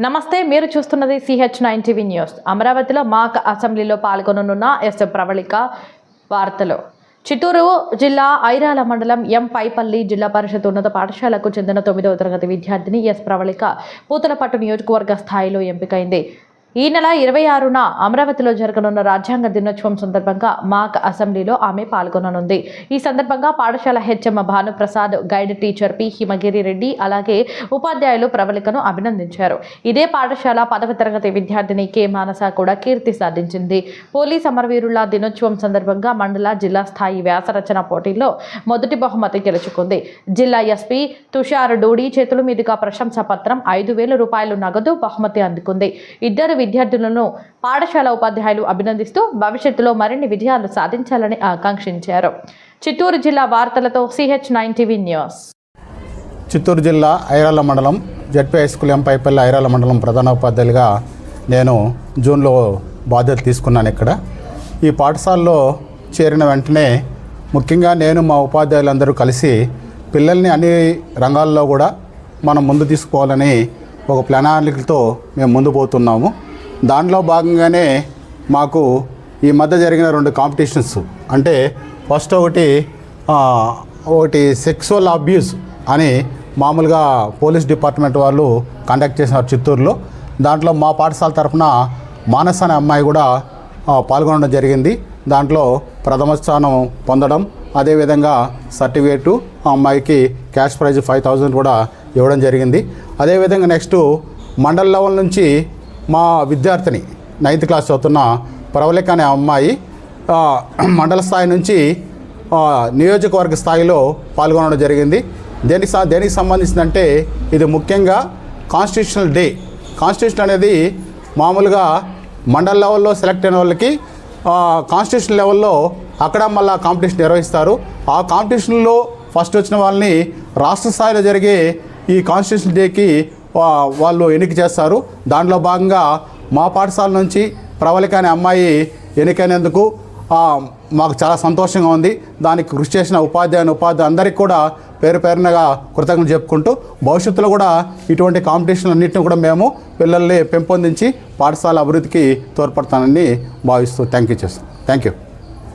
నమస్తే మీరు చూస్తున్నది సిహెచ్ నైన్ టీవీ న్యూస్. అమరావతిలో మాక్ అసెంబ్లీలో పాల్గొననున్న ఎస్. ప్రవళిక వార్తలు. చిత్తూరు జిల్లా ఐరాల మండలం ఎం. పైపల్లి జిల్లా పరిషత్ ఉన్నత పాఠశాలకు చెందిన తొమ్మిదవ తరగతి విద్యార్థిని ఎస్. ప్రవళిక పూతలపట్టు నియోజకవర్గ స్థాయిలో ఎంపికైంది. ఈ నెల ఇరవై ఆరున అమరావతిలో జరగనున్న రాజ్యాంగ దినోత్సవం సందర్భంగా మాక్ అసెంబ్లీలో ఆమె పాల్గొననుంది. ఈ సందర్భంగా పాఠశాల HM Bhanuprasad guide teacher P Himagiri Reddy అలాగే ఉపాధ్యాయులు ప్రవళికను అభినందించారు. ఇదే పాఠశాల పదవ తరగతి విద్యార్థిని కె మానస కూడా కీర్తి సాధించింది. పోలీస్ అమరవీరుల దినోత్సవం సందర్భంగా మండల జిల్లా స్థాయి వ్యాసరచన పోటీల్లో మొదటి బహుమతి గెలుచుకుంది. జిల్లా ఎస్పీ తుషార్ డూడి చేతుల మీదుగా ప్రశంసా పత్రం ఐదు వేల రూపాయలు నగదు బహుమతి అందుకుంది. ఇద్దరు విద్యార్థులను పాఠశాల ఉపాధ్యాయులు అభినందిస్తూ భవిష్యత్తులో మరిన్ని విజయాలు సాధించాలని ఆకాంక్షించారు. చిత్తూరు జిల్లా వార్తలతో CH nine TV news. Chittoor జిల్లా ఐరాల మండలం ZP high school Empaipalli Irala మండలం ప్రధాన ఉపాధ్యాయులుగా నేను జూన్లో బాధ్యత తీసుకున్నాను ఇక్కడ. ఈ పాఠశాలలో చేరిన వెంటనే ముఖ్యంగా నేను మా ఉపాధ్యాయులందరూ కలిసి పిల్లల్ని అన్ని రంగాల్లో కూడా మనం ముందు తీసుకోవాలని ఒక ప్రణాళికతో మేము ముందు పోతున్నాము. దాంట్లో భాగంగానే మాకు ఈ మధ్య జరిగిన రెండు కాంపిటీషన్స్ అంటే ఫస్ట్ ఒకటి ఒకటి సెక్సువల్ అబ్యూస్ అని మామూలుగా పోలీస్ డిపార్ట్మెంట్ వాళ్ళు కండక్ట్ చేసినారు చిత్తూరులో. దాంట్లో మా పాఠశాల తరఫున మానస్ అనే అమ్మాయి కూడా పాల్గొనడం జరిగింది. దాంట్లో ప్రథమ స్థానం పొందడం అదేవిధంగా సర్టిఫికేటు ఆ అమ్మాయికి క్యాష్ ప్రైజ్ ఫైవ్ థౌజండ్ కూడా ఇవ్వడం జరిగింది. అదేవిధంగా నెక్స్ట్ మండల్ లెవెల్ నుంచి మా విద్యార్థిని నైన్త్ క్లాస్ చదువుతున్న ప్రవళిక అనే అమ్మాయి మండల స్థాయి నుంచి నియోజకవర్గ స్థాయిలో పాల్గొనడం జరిగింది. దేనికి దేనికి సంబంధించిందంటే ఇది ముఖ్యంగా కాన్స్టిట్యూషనల్ డే. కాన్స్టిట్యూషన్ అనేది మామూలుగా మండల్ లెవెల్లో సెలెక్ట్ అయిన వాళ్ళకి కాన్స్టిట్యూషన్ లెవెల్లో అక్కడ మళ్ళీ కాంపిటీషన్ నిర్వహిస్తారు. ఆ కాంపిటీషన్లో ఫస్ట్ వచ్చిన వాళ్ళని రాష్ట్ర స్థాయిలో జరిగే ఈ కాన్స్టిట్యూషన్ డేకి వాళ్ళు ఎన్నిక చేస్తారు. దాంట్లో భాగంగా మా పాఠశాల నుంచి ప్రవళిక అనే అమ్మాయి ఎన్నికైనందుకు ఆ, మాకు చాలా సంతోషంగా ఉంది. దానికి కృషి చేసిన ఉపాధ్యాయుని ఉపాధ్యాయు అందరికీ కూడా పేరు పేరునగా కృతజ్ఞతలు చెప్పుకుంటూ భవిష్యత్తులో కూడా ఇటువంటి కాంపిటీషన్ అన్నింటిని కూడా మేము పిల్లల్ని పెంపొందించి పాఠశాల అభివృద్ధికి తోడ్పడతానని భావిస్తూ థ్యాంక్ యూ చేస్తాం. థ్యాంక్ యూ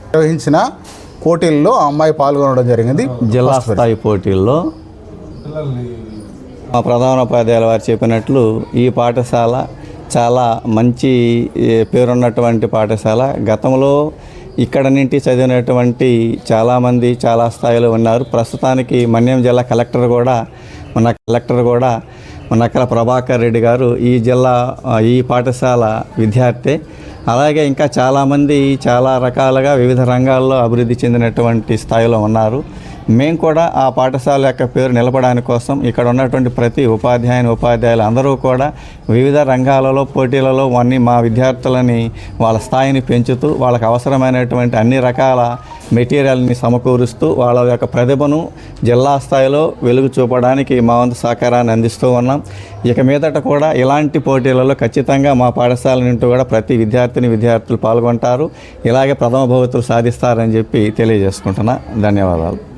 నిర్వహించిన పోటీల్లో ఆ అమ్మాయి పాల్గొనడం జరిగింది. జిల్లా స్థాయి పోటీల్లో మా ప్రధానోపాధ్యాయుల వారు చెప్పినట్లు ఈ పాఠశాల చాలా మంచి పేరున్నటువంటి పాఠశాల. గతంలో ఇక్కడ నుండి చదివినటువంటి చాలామంది చాలా స్థాయిలో ఉన్నారు. ప్రస్తుతానికి మన్యం జిల్లా కలెక్టర్ కూడా మన కలెక్టర్ కూడా మన అక్కడ ప్రభాకర్ రెడ్డి గారు ఈ జిల్లా ఈ పాఠశాల విద్యార్థి. అలాగే ఇంకా చాలామంది చాలా రకాలుగా వివిధ రంగాల్లో అభివృద్ధి చెందినటువంటి స్థాయిలో ఉన్నారు. మేము కూడా ఆ పాఠశాల యొక్క పేరు నిలపడానికి కోసం ఇక్కడ ఉన్నటువంటి ప్రతి ఉపాధ్యాయుని ఉపాధ్యాయులు అందరూ కూడా వివిధ రంగాలలో పోటీలలో అన్ని మా విద్యార్థులని వాళ్ళ స్థాయిని పెంచుతూ వాళ్ళకి అవసరమైనటువంటి అన్ని రకాల మెటీరియల్ని సమకూరుస్తూ వాళ్ళ యొక్క ప్రతిభను జిల్లా స్థాయిలో వెలుగు చూపడానికి మా వంతు సహకారాన్ని అందిస్తూ ఉన్నాం. ఇక మీదట కూడా ఇలాంటి పోటీలలో ఖచ్చితంగా మా పాఠశాల నుండి కూడా ప్రతి విద్యార్థిని విద్యార్థులు పాల్గొంటారు. ఇలాగే ప్రథమ భవితులు సాధిస్తారని చెప్పి తెలియజేసుకుంటున్నా. ధన్యవాదాలు.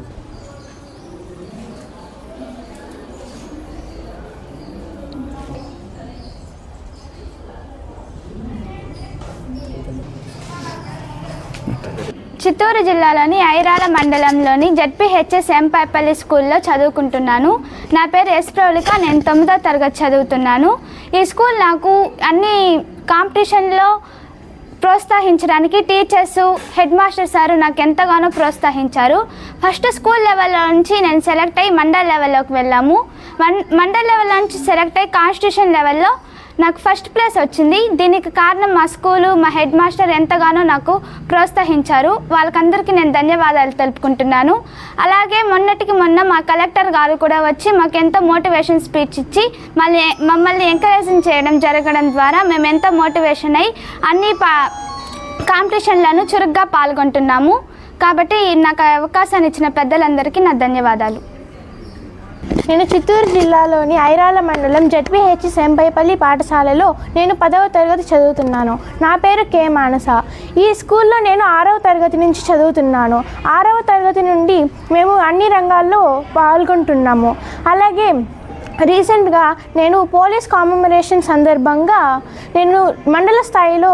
చిత్తూరు జిల్లాలోని ఐరాల మండలంలోని జడ్పీహెచ్ఎస్ ఎంపైపల్లి స్కూల్లో చదువుకుంటున్నాను. నా పేరు ఎస్ ప్రౌళిక నేను తొమ్మిదో తరగతి చదువుతున్నాను. ఈ స్కూల్ నాకు అన్ని కాంపిటీషన్లో ప్రోత్సహించడానికి టీచర్స్ హెడ్ మాస్టర్ సారు నాకు ఎంతగానో ప్రోత్సహించారు. ఫస్ట్ స్కూల్ లెవెల్ నుంచి నేను సెలెక్ట్ అయ్యి మండల్ లెవెల్లోకి వెళ్ళాము. మన్ మండల్ లెవెల్ నుంచి సెలెక్ట్ అయ్యి కాన్స్టిట్యూషన్ లెవెల్లో నాకు ఫస్ట్ ప్లేస్ వచ్చింది. దీనికి కారణం మా స్కూలు మా హెడ్ మాస్టర్ ఎంతగానో నాకు ప్రోత్సహించారు. వాళ్ళకందరికీ నేను ధన్యవాదాలు తెలుపుకుంటున్నాను. అలాగే మొన్నటికి మొన్న మా కలెక్టర్ గారు కూడా వచ్చి మాకు ఎంతో మోటివేషన్ స్పీచ్ ఇచ్చి మళ్ళీ మమ్మల్ని ఎంకరేజింగ్ చేయడం జరగడం ద్వారా మేము ఎంతో మోటివేషన్ అయ్యి అన్ని పా కాంపిటీషన్లను చురుగ్గా పాల్గొంటున్నాము. కాబట్టి నాకు అవకాశాన్ని ఇచ్చిన పెద్దలందరికీ నా ధన్యవాదాలు. నేను చిత్తూరు జిల్లాలోని ఐరాల మండలం జడ్పీహెచ్ సెంపైపల్లి పాఠశాలలో నేను పదవ తరగతి చదువుతున్నాను. నా పేరు కే మానస. ఈ స్కూల్లో నేను ఆరవ తరగతి నుంచి చదువుతున్నాను. ఆరవ తరగతి నుండి మేము అన్ని రంగాల్లో పాల్గొంటున్నాము. అలాగే రీసెంట్గా నేను పోలీస్ కామమరేషన్ సందర్భంగా నేను మండల స్థాయిలో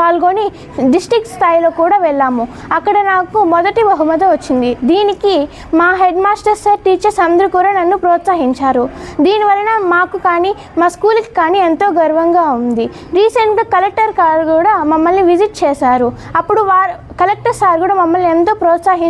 పాల్గొని డిస్టిక్ స్థాయిలో కూడా వెళ్ళాము. అక్కడ నాకు మొదటి బహుమతి వచ్చింది. దీనికి మా హెడ్ మాస్టర్ సార్ టీచర్స్ అందరూ కూడా నన్ను ప్రోత్సహించారు. దీనివలన మాకు కానీ మా స్కూల్కి కానీ ఎంతో గర్వంగా ఉంది. రీసెంట్గా కలెక్టర్ గారు కూడా మమ్మల్ని విజిట్ చేశారు. అప్పుడు వారు కలెక్టర్ సార్ కూడా మమ్మల్ని ఎంతో ప్రోత్సహి